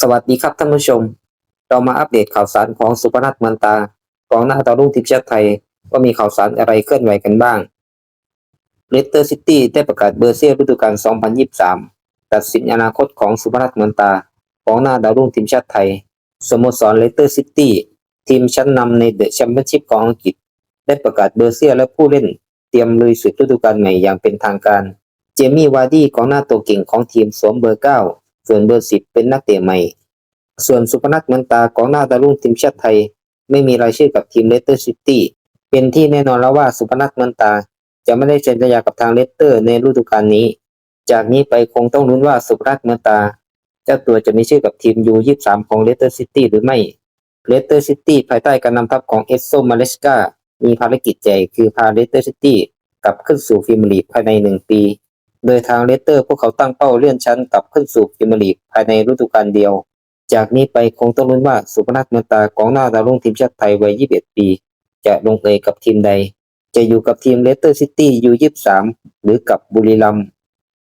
สวัสดีครับท่านผู้ชม เรามาอัปเดตข่าวสารของสุพนัทเมือนตากองหน้าดาวรุ่งทีมชาติไทย ว่ามีข่าวสารอะไรเคลื่อนไหวกันบ้างเลสเตอร์ซิตี้ได้ประกาศเบอร์เซียฤดูกาล 2023 ตัดสินอนาคตของสุพนัทเมือนตากองหน้าดาวรุ่งทีมชาติไทย สโมสรเลสเตอร์ซิตี้ทีมชั้นนำในเดอะแชมเปี้ยนชิพของอังกฤษ ได้ประกาศเบอร์เซียและผู้เล่น เตรียมลุยสุดฤดูกาลใหม่อย่างเป็นทางการ เจมี่วาร์ดี้กองหน้าตัวเก่งของทีมสวมเบอร์ 9 ส่วนเบอร์10เป็นนักเตะใหม่ ส่วนสุพนัทเหมือนตากองหน้าดาวรุ่งทีมชาติไทย ไม่มีรายชื่อกับทีมเลสเตอร์ซิตี้เป็นที่แน่นอนแล้วว่าสุพนัทเหมือนตา จะไม่ได้เซ็นสัญญากับทางเลสเตอร์ในฤดูกาลนี้ จากนี้ไปคงต้องลุ้นว่าสุพนัทเหมือนตา เจ้าตัวจะมีชื่อกับทีมยู23ของเลสเตอร์ซิตี้หรือไม่เลสเตอร์ซิตี้ภายใต้การนำทัพของเอสโซมาเลสกามีภารกิจใหญ่คือพาเลสเตอร์ซิตี้กลับขึ้นสู่พรีมลีกภายในหนึ่งปี โดยทางเลสเตอร์พวกเขาตั้งเป้าเลื่อนชั้นกลับขึ้นสู่พรีเมียร์ลีกภายในฤดูกาลเดียว จากนี้ไปคงต้องลุ้นว่าสุพนัทเมนตากองหน้าดาวรุ่งทีมชาติไทยวัย 21 ปี จะลงเอยกับทีมใด จะอยู่กับทีมเลสเตอร์ซิตี้ยู23หรือกับบุรีรัมย์